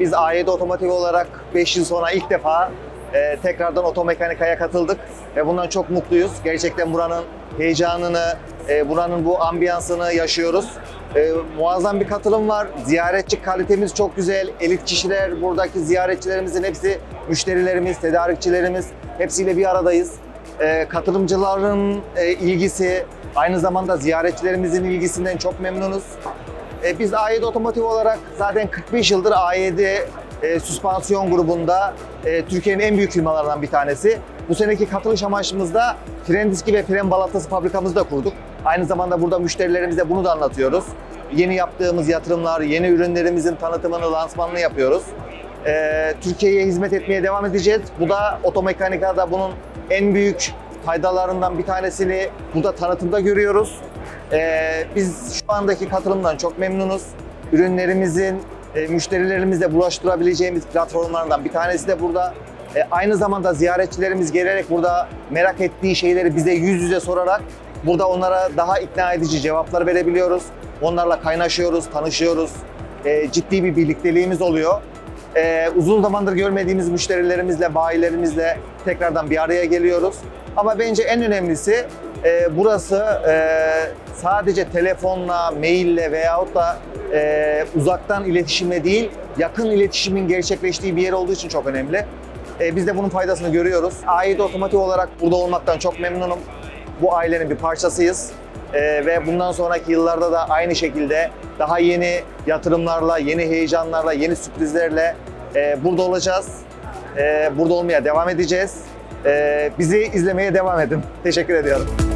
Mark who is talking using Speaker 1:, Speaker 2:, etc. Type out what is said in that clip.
Speaker 1: A7 Otomotiv olarak 5 yıl sonra ilk defa e, tekrardan otomekanikaya katıldık ve bundan çok mutluyuz. Gerçekten buranın heyecanını, e, buranın bu ambiyansını yaşıyoruz. E, muazzam bir katılım var. Ziyaretçi kalitemiz çok güzel. Elit kişiler, buradaki ziyaretçilerimizin hepsi müşterilerimiz, tedarikçilerimiz. Hepsiyle bir aradayız. E, katılımcıların e, ilgisi, aynı zamanda ziyaretçilerimizin ilgisinden çok memnunuz. E, biz A7 Otomotiv olarak zaten 45 yıldır A7 e, süspansiyon grubunda e, Türkiye'nin en büyük firmalarından bir tanesi. Bu seneki katılış amaçımızda fren diski ve fren balatası fabrikamızı da kurduk. Aynı zamanda burada müşterilerimize bunu da anlatıyoruz. Yeni yaptığımız yatırımlar, yeni ürünlerimizin tanıtımını, lansmanını yapıyoruz. E, Türkiye'ye hizmet etmeye devam edeceğiz. Bu da otomekanikada bunun en büyük faydalarından bir tanesini burada tanıtımda görüyoruz. Ee, biz şu andaki katılımdan çok memnunuz. Ürünlerimizin e, müşterilerimizle bulaştırabileceğimiz platformlardan bir tanesi de burada. E, aynı zamanda ziyaretçilerimiz gelerek burada merak ettiği şeyleri bize yüz yüze sorarak burada onlara daha ikna edici cevaplar verebiliyoruz. Onlarla kaynaşıyoruz, tanışıyoruz. E, ciddi bir birlikteliğimiz oluyor. Ee, uzun zamandır görmediğimiz müşterilerimizle, bayilerimizle tekrardan bir araya geliyoruz. Ama bence en önemlisi e, burası e, sadece telefonla, maille veyahut da e, uzaktan iletişimle değil, yakın iletişimin gerçekleştiği bir yer olduğu için çok önemli. E, biz de bunun faydasını görüyoruz. A7 Otomotiv olarak burada olmaktan çok memnunum. Bu ailenin bir parçasıyız. Ee, ve bundan sonraki yıllarda da aynı şekilde daha yeni yatırımlarla, yeni heyecanlarla, yeni sürprizlerle e, burada olacağız. E, burada olmaya devam edeceğiz. E, bizi izlemeye devam edin. Teşekkür ediyorum.